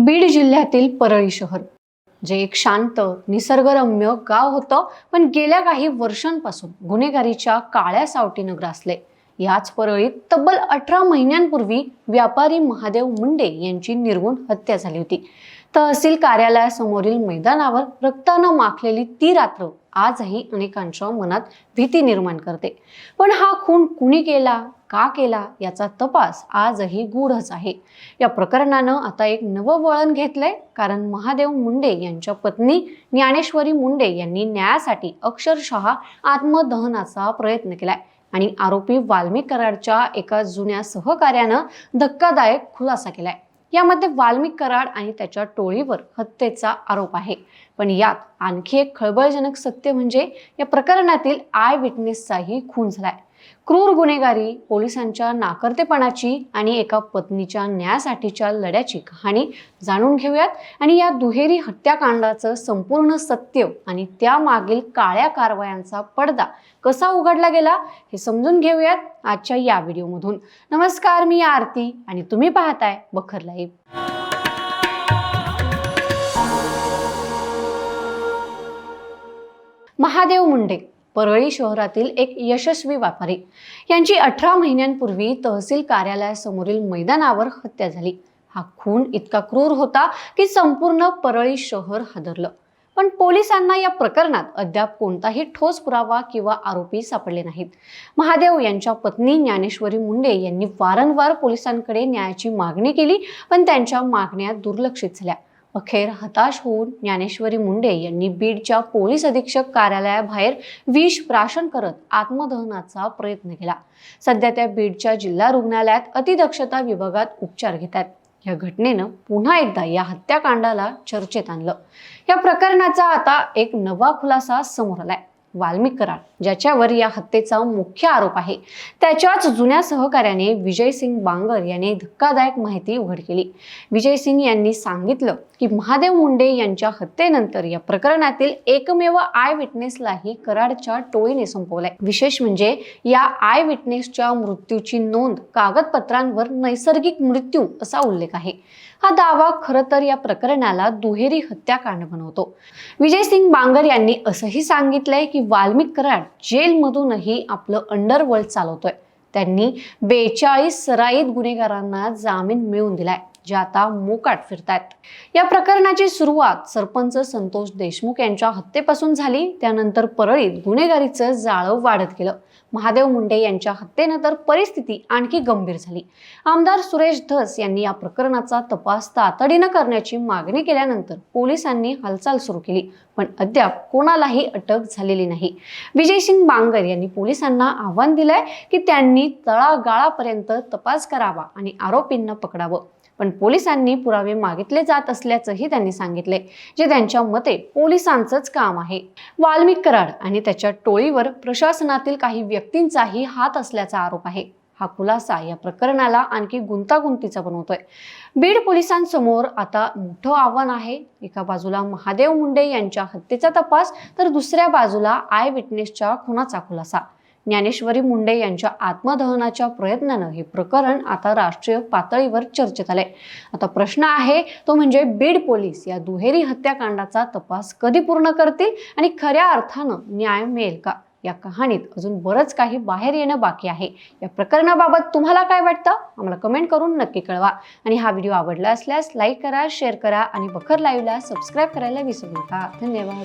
बीड जिल्ह्यातील परळी शहर जे एक शांत निसर्गरम्य गाव होतं. पण गेल्या काही वर्षांपासून गुन्हेगारीच्या काळ्या सावटीनं ग्रासले. याच परळीत तब्बल अठरा महिन्यांपूर्वी व्यापारी महादेव मुंडे यांची निर्गुण हत्या झाली होती. तहसील कार्यालयासमोरील मैदानावर रक्तानं माखलेली ती रात्र आजही अनेकांच्या मनात भीती निर्माण करते. पण हा खून कुणी केला? का केला याचा तपास आजही गूढच आहे. या प्रकरणानं आता एक नवं वळण घेतलंय कारण महादेव मुंडे यांच्या पत्नी ज्ञानेश्वरी मुंडे यांनी न्यायासाठी अक्षरशः आत्मदहनाचा प्रयत्न केलाय. आणि आरोपी वाल्मिक कराडच्या एका जुन्या सहकार्यानं धक्कादायक खुलासा केलाय. यामध्ये वाल्मिक कराड आणि त्याच्या टोळीवर हत्येचा आरोप आहे. पण यात आणखी एक खळबळजनक सत्य म्हणजे या प्रकरणातील आय विटनेसचाही खून झालाय. क्रूर गुन्हेगारी पोलिसांच्या नाकर्तेपणाची आणि एका पत्नीच्या न्यायासाठीच्या लढ्याची कहाणी जाणून घेऊयात. आणि या दुहेरी हत्याकांडाचं संपूर्ण सत्य आणि त्यामागील काळ्या कारवायांचा पडदा कसा उघडला गेला हे समजून घेऊयात आजच्या या व्हिडिओमधून. नमस्कार मी आरती आणि तुम्ही पाहताय बखर लाईव्ह. महादेव मुंडे परळी शहरातील एक यशस्वी व्यापारी. यांची अठरा महिन्यांपूर्वी तहसील कार्यालयासमोरील मैदानावर हत्या झाली. हा खून इतका क्रूर होता की संपूर्ण परळी शहर हादरलं. पण पोलिसांना या प्रकरणात अद्याप कोणताही ठोस पुरावा किंवा आरोपी सापडले नाहीत. महादेव यांच्या पत्नी ज्ञानेश्वरी मुंडे यांनी वारंवार पोलिसांकडे न्यायाची मागणी केली पण त्यांच्या मागण्या दुर्लक्षित झाल्या. अखेर हताश होऊन ज्ञानेश्वरी मुंडे यांनी बीडच्या पोलीस अधीक्षक कार्यालयाबाहेर विष प्राशन करत आत्मदहनाचा प्रयत्न केला. सध्या त्या बीडच्या जिल्हा रुग्णालयात अतिदक्षता विभागात उपचार घेतात या घटनेनं पुन्हा एकदा या हत्याकांडाला चर्चेत आणलं. या प्रकरणाचा आता एक नवा खुलासा समोर आलाय. वाल्मिक कराड ज्याच्यावर या हत्येचा मुख्य आरोप आहे त्याच्याच जुन्या सहकार्याने विजय सिंग बांगर याने धक्कादायक माहिती उघड केली. विजय सिंग यांनी सांगितलं की महादेव मुंडे यांच्या हत्येनंतर या प्रकरणातील एकमेव आय विटनेसलाही कराडच्या टोळीने संपवलंय. विशेष म्हणजे या आय विटनेसच्या मृत्यूची नोंद कागदपत्रांवर नैसर्गिक मृत्यू असा उल्लेख आहे. हा दावा खरं तर या प्रकरणाला दुहेरी हत्याकांड बनवतो. विजय सिंग बांगर यांनी असंही सांगितलंय की वाल्मिक कराड जेलमधूनही आपलं अंडरवर्ल्ड चालवतोय. त्यांनी बेचाळीस सराईत गुन्हेगारांना जामीन मिळवून दिलाय जे आता मोकाट फिरतायत. या प्रकरणाची सुरुवात सरपंच संतोष देशमुख यांच्या हत्येपासून झाली त्यानंतर परळीत गुन्हेगारीचं जाळं वाढत गेलं. महादेव मुंडे यांच्या हत्येनंतर परिस्थिती आणखी गंभीर झाली. आमदार सुरेश धस यांनी या प्रकरणाचा तपास तातडीनं करण्याची मागणी केल्यानंतर पोलिसांनी हालचाल सुरू केली पण अद्याप कोणालाही अटक झालेली नाही. विजय सिंग बांगर यांनी पोलिसांना आव्हान दिलंय की त्यांनी तळागाळापर्यंत तपास करावा आणि आरोपींना पकडावं. पण पोलिसांनी पुरावे मागितले जात असल्याचंही त्यांनी सांगितले जे त्यांच्या मते पोलिसांचंच काम आहे. वाल्मिक कराड आणि त्याच्या टोळीवर प्रशासनातील काही व्यक्तींचाही हात असल्याचा आरोप आहे. हा खुलासा या प्रकरणाला आणखी गुंतागुंतीचा बनवतोय. बीड पोलिसांसमोर आता मोठं आव्हान आहे. एका बाजूला महादेव मुंडे यांच्या हत्येचा तपास तर दुसऱ्या बाजूला आय विटनेसच्या खुनाचा खुलासा. ज्ञानेश्वरी मुंडे यांच्या आत्मदहनाच्या प्रयत्नानं हे प्रकरण आता राष्ट्रीय पातळीवर चर्चेत आलंय. आता प्रश्न आहे तो म्हणजे बीड पोलीस या दुहेरी हत्याकांडाचा तपास कधी पूर्ण करतील आणि खऱ्या अर्थानं न्याय मिळेल का? या कहाणीत अजून बरंच काही बाहेर येणं बाकी आहे. या प्रकरणाबाबत तुम्हाला काय वाटतं? आम्हाला कमेंट करून नक्की कळवा. आणि हा व्हिडिओ आवडला असल्यास लाईक करा शेअर करा आणि बखर लाईव्हला सबस्क्राईब करायला विसरू नका. धन्यवाद.